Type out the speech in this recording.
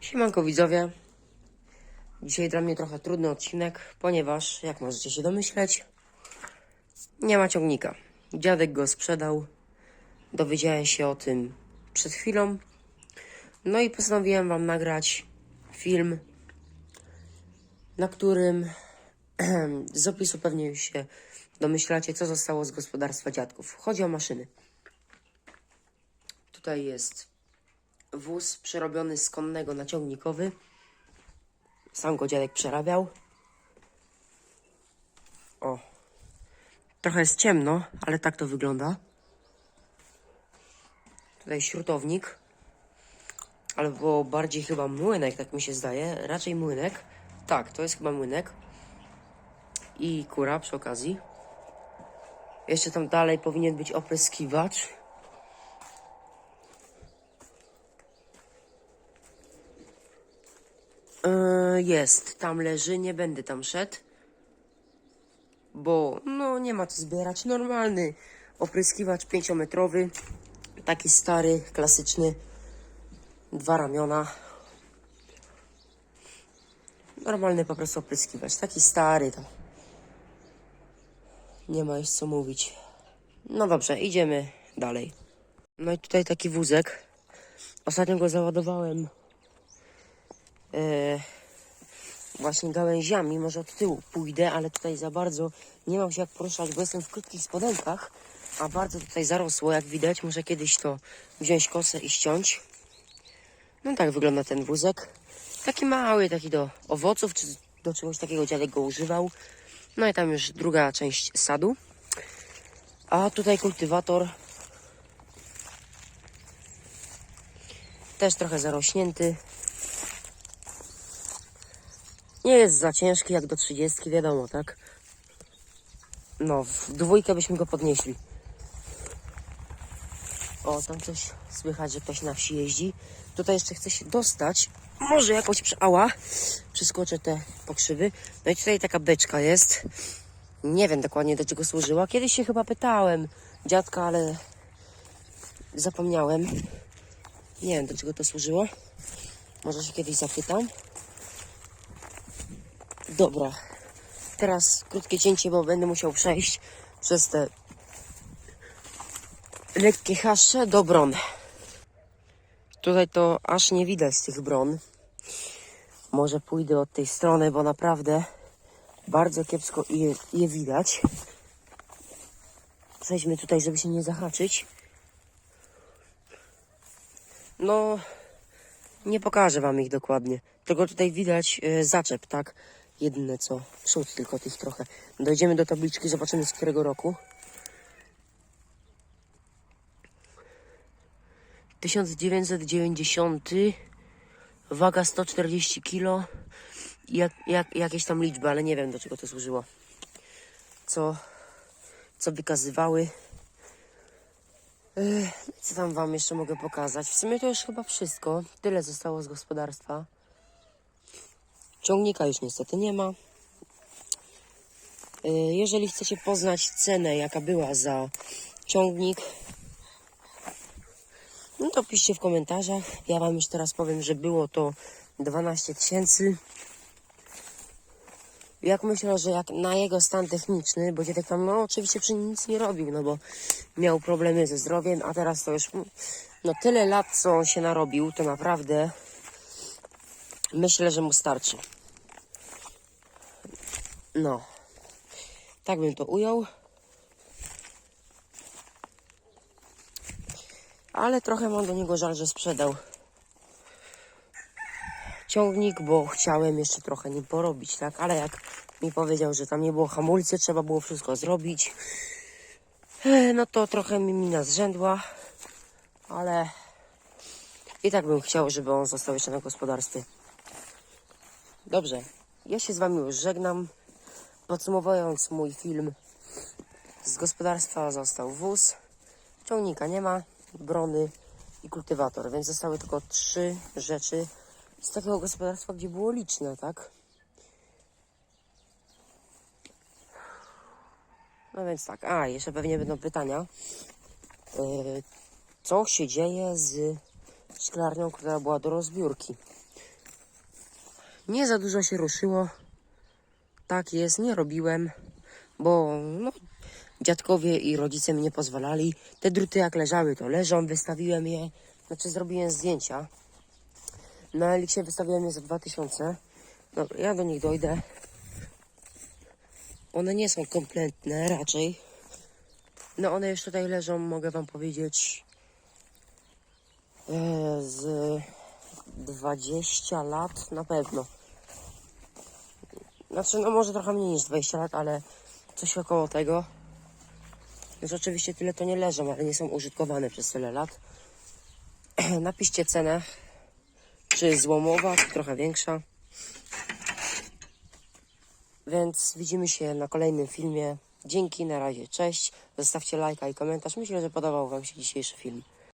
Siemanko widzowie. Dzisiaj dla mnie trochę trudny odcinek, ponieważ, jak możecie się domyśleć, nie ma ciągnika. Dziadek go sprzedał. Dowiedziałem się o tym przed chwilą. No i postanowiłem wam nagrać film, na którym z opisu pewnie już się domyślacie, co zostało z gospodarstwa dziadków. Chodzi o maszyny. Tutaj jest wóz przerobiony z konnego na ciągnikowy. Sam go dziadek przerabiał. O. Trochę jest ciemno, ale tak to wygląda. Tutaj śrutownik. Albo bardziej chyba młynek, tak mi się zdaje. Raczej młynek. Tak, to jest chyba młynek. I kura przy okazji. Jeszcze tam dalej powinien być opryskiwacz. Yy, jest, tam leży, nie będę tam szedł. Bo no nie ma co zbierać. Normalny opryskiwacz pięciometrowy. Taki stary, klasyczny. Dwa ramiona. Normalny po prostu opryskiwacz. Taki stary to. Nie ma już co mówić. No dobrze, idziemy dalej. No i tutaj taki wózek. Ostatnio go załadowałem e, właśnie gałęziami. Może od tyłu pójdę, ale tutaj za bardzo nie mam się jak poruszać, bo jestem w krótkich spodenkach, a bardzo tutaj zarosło, jak widać. Muszę kiedyś to wziąć kosę i ściąć. No tak wygląda ten wózek. Taki mały, taki do owoców, czy do czegoś takiego dziadek go używał. No i tam już druga część sadu. A tutaj kultywator. Też trochę zarośnięty. Nie jest za ciężki jak do 30, wiadomo, tak? No, w dwójkę byśmy go podnieśli. O, tam coś słychać, że ktoś na wsi jeździ. Tutaj jeszcze chce się dostać. Może jakoś przy... Ała! Przeskoczę te pokrzywy. No i tutaj taka beczka jest. Nie wiem dokładnie do czego służyła. Kiedyś się chyba pytałem dziadka, ale zapomniałem. Nie wiem do czego to służyło. Może się kiedyś zapytam. Dobra. Teraz krótkie cięcie, bo będę musiał przejść przez te lekkie haszcze do bron. Tutaj to aż nie widać tych bron. Może pójdę od tej strony, bo naprawdę bardzo kiepsko je, je widać. Przejdźmy tutaj, żeby się nie zahaczyć. No, nie pokażę wam ich dokładnie. Tylko tutaj widać e, zaczep, tak? Jedyne co, przód tylko tych trochę. Dojdziemy do tabliczki, zobaczymy z którego roku. 1990, waga 140 kg, jak, jak, jakieś tam liczby, ale nie wiem do czego to służyło. Co, co wykazywały. Co tam wam jeszcze mogę pokazać? W sumie to już chyba wszystko. Tyle zostało z gospodarstwa. Ciągnika już niestety nie ma. Y, Jeżeli chcecie poznać cenę, jaka była za ciągnik, no to piszcie w komentarzach. Ja Wam już teraz powiem, że było to 12 tysięcy. Jak myślę, że jak na jego stan techniczny, bo dziadek tam no oczywiście przy nic nie robił, no bo miał problemy ze zdrowiem, a teraz to już no tyle lat, co on się narobił, to naprawdę myślę, że mu starczy. No. Tak bym to ujął. Ale trochę mam do niego żal, że sprzedał ciągnik, bo chciałem jeszcze trochę nim porobić, tak? Ale jak mi powiedział, że tam nie było hamulcy, trzeba było wszystko zrobić, no to trochę mi mina zrzędła, ale i tak bym chciał, żeby on został jeszcze na gospodarstwie. Dobrze, ja się z Wami już żegnam. Podsumowując mój film, z gospodarstwa został wóz, ciągnika nie ma, brony i kultywator, więc zostały tylko trzy rzeczy z takiego gospodarstwa, gdzie było liczne, tak? No więc tak, a jeszcze pewnie będą pytania. Yy, co się dzieje z szklarnią, która była do rozbiórki? Nie za dużo się ruszyło. Tak jest, nie robiłem, bo no, dziadkowie i rodzice mi nie pozwalali. Te druty jak leżały, to leżą, wystawiłem je, znaczy zrobiłem zdjęcia. Na Elixie wystawiłem je za 2000. Dobra, ja do nich dojdę. One nie są kompletne raczej. No one już tutaj leżą, mogę wam powiedzieć, e, z 20 lat na pewno. Znaczy, no może trochę mniej niż 20 lat, ale coś około tego. Już oczywiście tyle to nie leżą, ale nie są użytkowane przez tyle lat. Napiszcie cenę, czy złomowa, czy trochę większa. Więc widzimy się na kolejnym filmie. Dzięki, na razie, cześć. Zostawcie lajka i komentarz. Myślę, że podobał Wam się dzisiejszy film.